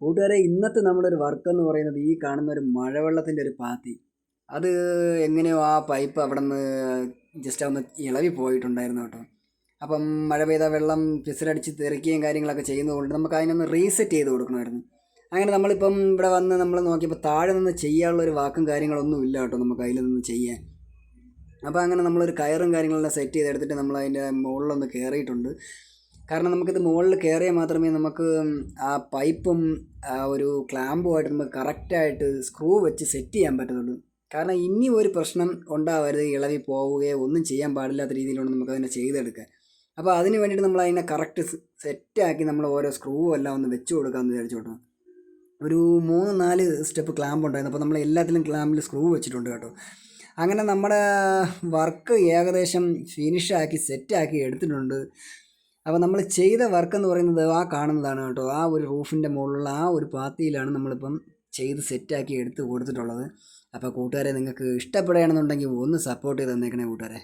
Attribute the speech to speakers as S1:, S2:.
S1: കൂട്ടുകാരെ ഇന്നത്തെ നമ്മുടെ ഒരു വർക്ക് എന്ന് പറയുന്നത് ഈ കാണുന്ന ഒരു മഴവെള്ളത്തിന്റെ ഒരു പാത്തി. അത് എങ്ങനെയോ ആ പൈപ്പ് അവിടെ നിന്ന് ജസ്റ്റ് ഒന്ന് ഇളവി പോയിട്ടുണ്ടായിരുന്നു കേട്ടോ. അപ്പം മഴ പെയ്ത വെള്ളം പിസിലടിച്ച് തെറിക്കുകയും കാര്യങ്ങളൊക്കെ ചെയ്യുന്നതുകൊണ്ട് നമുക്ക് അതിനൊന്ന് റീസെറ്റ് ചെയ്ത് കൊടുക്കണമായിരുന്നു. അങ്ങനെ നമ്മളിപ്പം ഇവിടെ വന്ന് നമ്മൾ നോക്കിയപ്പോൾ താഴെ നിന്ന് ചെയ്യാനുള്ള ഒരു വാക്കും കാര്യങ്ങളൊന്നും ഇല്ല കേട്ടോ നമുക്ക് അതിൽ നിന്ന് ചെയ്യാൻ. അപ്പോൾ അങ്ങനെ നമ്മളൊരു കയറും കാര്യങ്ങളെല്ലാം സെറ്റ് ചെയ്തെടുത്തിട്ട് നമ്മൾ അതിന്റെ മുകളിലൊന്ന് കയറിയിട്ടുണ്ട് കാരണം നമുക്കിത് മുകളിൽ കയറിയാൽ മാത്രമേ നമുക്ക് ആ പൈപ്പും ആ ഒരു ക്ലാമ്പുമായിട്ട് നമുക്ക് കറക്റ്റായിട്ട് സ്ക്രൂ വെച്ച് സെറ്റ് ചെയ്യാൻ പറ്റത്തുള്ളൂ. കാരണം ഇനി ഒരു പ്രശ്നം ഉണ്ടാവരുത് ഇളവി പോവുകയോ ഒന്നും ചെയ്യാൻ പാടില്ലാത്ത രീതിയിലാണ് നമുക്കതിനെ ചെയ്തെടുക്കാൻ. അപ്പോൾ അതിന് വേണ്ടിയിട്ട് നമ്മൾ അതിനെ കറക്റ്റ് സെറ്റാക്കി നമ്മൾ ഓരോ സ്ക്രൂ എല്ലാം ഒന്ന് വെച്ച് കൊടുക്കാമെന്ന് വിചാരിച്ചോട്ടോ. ഒരു മൂന്ന് നാല് സ്റ്റെപ്പ് ക്ലാമ്പ് ഉണ്ടായിരുന്നു. അപ്പോൾ നമ്മൾ എല്ലാത്തിലും ക്ലാമ്പിൽ സ്ക്രൂ വെച്ചിട്ടുണ്ട് കേട്ടോ. അങ്ങനെ നമ്മുടെ വർക്ക് ഏകദേശം ഫിനിഷാക്കി സെറ്റാക്കി എടുത്തിട്ടുണ്ട്. അപ്പോൾ നമ്മൾ ചെയ്ത വർക്ക് എന്ന് പറയുന്നത് ആ കാണുന്നതാണ് കേട്ടോ. ആ ഒരു റൂഫിന്റെ മുകളിലുള്ള ആ ഒരു പാത്തിയിലാണ് നമ്മളിപ്പം ചെയ്ത് സെറ്റാക്കി എടുത്ത് കൊടുത്തിട്ടുള്ളത്. അപ്പോൾ കൂട്ടുകാരെ നിങ്ങൾക്ക് ഇഷ്ടപ്പെടുകയാണെന്നുണ്ടെങ്കിൽ ഒന്ന് സപ്പോർട്ട് ചെയ്ത് തന്നേക്കണേ കൂട്ടുകാരെ.